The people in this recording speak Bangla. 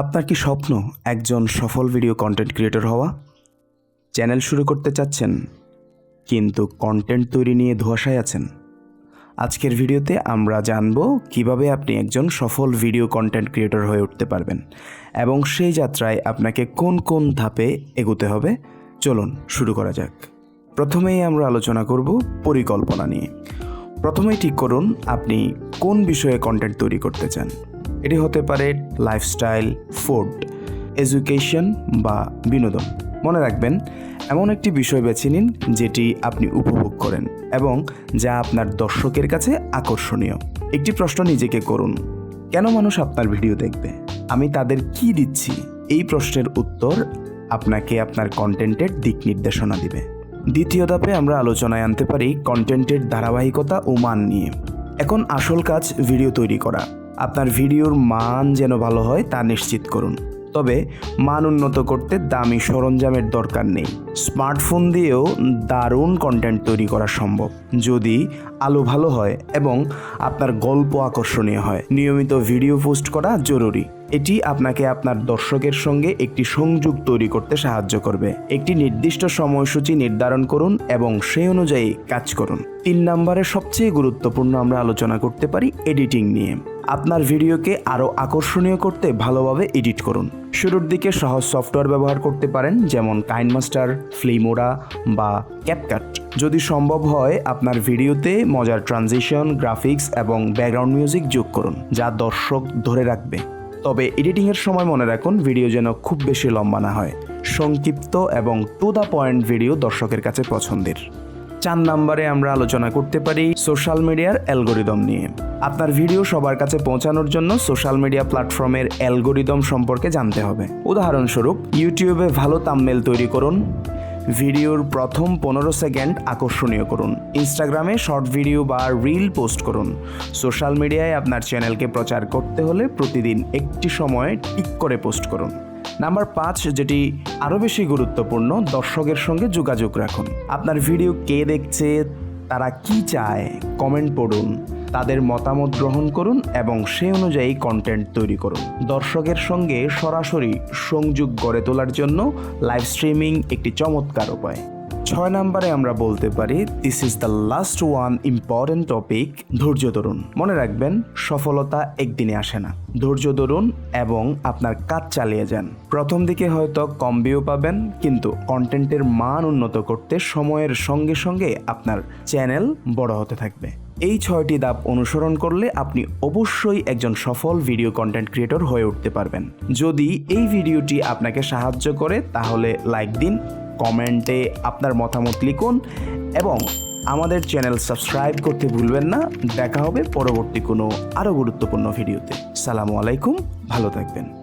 আপনার কি স্বপ্ন একজন সফল ভিডিও কন্টেন্ট ক্রিয়েটর হওয়া? চ্যানেল শুরু করতে চাচ্ছেন, কিন্তু কন্টেন্ট তৈরি নিয়ে ধোয়াশায় আছেন? আজকের ভিডিওতে আমরা জানব কীভাবে আপনি একজন সফল ভিডিও কন্টেন্ট ক্রিয়েটর হয়ে উঠতে পারবেন এবং সেই যাত্রায় আপনাকে কোন কোন ধাপে এগোতে হবে। চলুন শুরু করা যাক। প্রথমেই আমরা আলোচনা করব পরিকল্পনা নিয়ে। প্রথমেই ঠিক করুন আপনি কোন বিষয়ে কন্টেন্ট তৈরি করতে চান। এটি হতে পারে লাইফস্টাইল ফুড এডুকেশন বা বিনোদন। মনে রাখবেন, এমন একটি বিষয় বেছে নিন যেটি আপনি উপভোগ করেন এবং যা আপনার দর্শকের কাছে আকর্ষণীয়। একটি প্রশ্ন নিজেকে করুন, কেন মানুষ আপনার ভিডিও দেখবে? আমি তাদের কি দিচ্ছি? এই প্রশ্নের উত্তর আপনাকে আপনার কন্টেন্টের দিক নির্দেশনা দিবে। দ্বিতীয় ধাপে আমরা আলোচনায় আনতে পারি কন্টেন্টের ধারাবাহিকতা ও মান নিয়ে। এখন আসল কাজ ভিডিও তৈরি করা। আপনার ভিডিওর মান যেন ভালো হয় তা নিশ্চিত করুন। তবে মান উন্নত করতে দামি সরঞ্জামের দরকার নেই। স্মার্টফোন দিয়েও দারুণ কন্টেন্ট তৈরি করা সম্ভব। যদি আলো ভালো হয় এবং আপনার গল্প আকর্ষণীয় হয়, নিয়মিত ভিডিও পোস্ট করা জরুরি। এটি আপনাকে আপনার দর্শকের সঙ্গে একটি সংযোগ তৈরি করতে সাহায্য করবে। একটি নির্দিষ্ট সময়সূচি নির্ধারণ করুন এবং সেই অনুযায়ী কাজ করুন। তিন নম্বরে সবচেয়ে গুরুত্বপূর্ণ আমরা আলোচনা করতে পারি এডিটিং নিয়ে। আপনার ভিডিওকে আরও আকর্ষণীয় করতে ভালোভাবে এডিট করুন। শুরুর দিকে সহজ সফটওয়্যার ব্যবহার করতে পারেন, যেমন কাইনমাস্টার ফ্লিমোরা বা ক্যাপকাট। যদি সম্ভব হয়, আপনার ভিডিওতে মজার ট্রানজিশন, গ্রাফিক্স এবং ব্যাকগ্রাউন্ড মিউজিক যোগ করুন, যা দর্শক ধরে রাখবে। তবে এডিটিংয়ের সময় মনে রাখুন, ভিডিও যেন খুব বেশি লম্বা না হয়। সংক্ষিপ্ত এবং টু দ্য পয়েন্ট ভিডিও দর্শকের কাছে পছন্দের। চার নম্বরে আমরা আলোচনা করতে পারি সোশ্যাল মিডিয়ার অ্যালগোরিদম নিয়ে। আপনার ভিডিও সবার কাছে পৌঁছানোর জন্য সোশ্যাল মিডিয়া প্ল্যাটফর্মের অ্যালগোরিদম সম্পর্কে জানতে হবে। উদাহরণস্বরূপ, ইউটিউবে ভালো তামমেল তৈরি করুন ভিডিওর প্রথম পনেরো সেকেন্ড আকর্ষণীয় করুন। ইনস্টাগ্রামে শর্ট ভিডিও বা রিল পোস্ট করুন। সোশ্যাল মিডিয়ায় আপনার চ্যানেলকে প্রচার করতে হলে প্রতিদিন একটি সময় টিক করে পোস্ট করুন। নাম্বার পাঁচ, যেটি আরও বেশি গুরুত্বপূর্ণ, দর্শকের সঙ্গে যোগাযোগ রাখুন। আপনার ভিডিও কে দেখছে, তারা কি চায়, কমেন্ট পড়ুন। তাদের মতামত গ্রহণ করুন এবং সে অনুযায়ী কন্টেন্ট তৈরি করুন। দর্শকের সঙ্গে সরাসরি সংযোগ গড়ে তোলার জন্য লাইভ স্ট্রিমিং একটি চমৎকার উপায়। ছয় নম্বরে আমরা বলতে পারি this is the last one important topic ধৈর্য ধরুন। মনে রাখবেন, সফলতা একদিনে আসে না। ধৈর্য ধরুন এবং আপনার কাজ চালিয়ে যান। প্রথম দিকে হয়তো কম ভিউ পাবেন, কিন্তু কন্টেন্টের মান উন্নত করতে সময়ের সঙ্গে সঙ্গে আপনার চ্যানেল বড় হতে থাকবে। এই ছয়টি ধাপ অনুসরণ করলে আপনি অবশ্যই একজন সফল ভিডিও কন্টেন্ট ক্রিয়েটর হয়ে উঠতে পারবেন। যদি এই ভিডিওটি আপনাকে সাহায্য করে, তাহলে লাইক দিন। কমেন্টে আপনার মতামত লিখুন এবং আমাদের চ্যানেল সাবস্ক্রাইব করতে ভুলবেন না। দেখা হবে পরবর্তী কোনো আরও গুরুত্বপূর্ণ ভিডিওতে। সালামু আলাইকুম, ভালো থাকবেন।